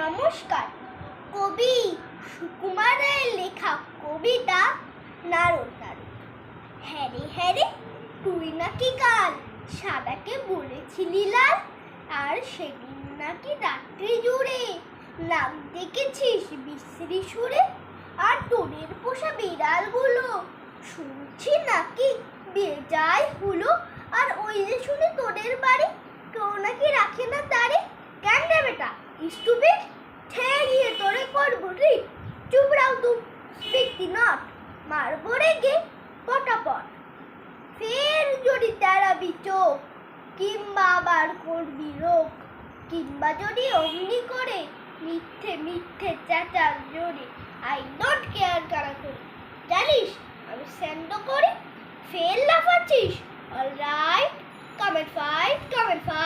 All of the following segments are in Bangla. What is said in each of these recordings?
নমস্কার। কবি সুকুমারের লেখা কবিতা নারদ নারদ। হ্যারে হ্যারে, তুই নাকি কাল সাদাকে বলেছিলি লাল, আর সেদিন নাকি রাত্রি জুড়ে নাক দেখেছিস বিশ্রী সুরে, আর তোদের পোষা বিড়ালগুলো শুনছি নাকি বেজায় হলো, আর ওই যে শুনে তোদের বাড়ি কেউ নাকি রাখে না দাঁড়ে কেন রে স্টুপিড ঠেলিয়ে তোরে করব রে। চুপ রাও তু স্পিক নট মারবো রেগে পটাপট। ফের যদি তেরাবি চোখ, কিংবা আবার করবি রোগ, কিংবা যদি অমনি করে মিথ্যে মিথ্যে চেঁচার জোরে আই ডোন্ট কেয়ার কারা করে। জানিস, আমি স্যান্ড করি ফেল লাফাচ্ছিস। Alright come and fight come and fight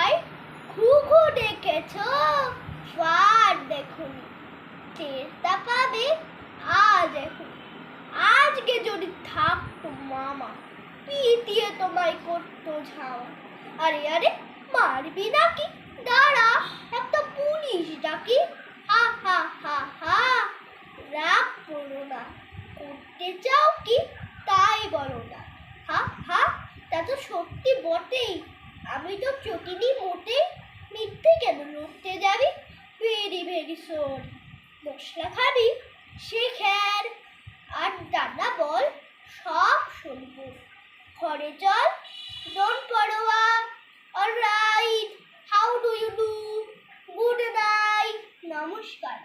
মামা পিটিয়ে তোমায় করতো ঝাওয়া আরে আরে, মারবি নাকি? দাঁড়া, একটা পুলিশ ডাকি। হা হা হা হা, রাগ করো না। করতে চাও কি? তাই বলো না। হা হা, তা তো সত্যি বটেই। আমি তো চটিনি মোটে মিথ্যে কেন লড়তে যাবি? Very very sorry. মশলা খাবি? বুক ঘরে চল don't Padwa alright how do you do good night নমস্কার।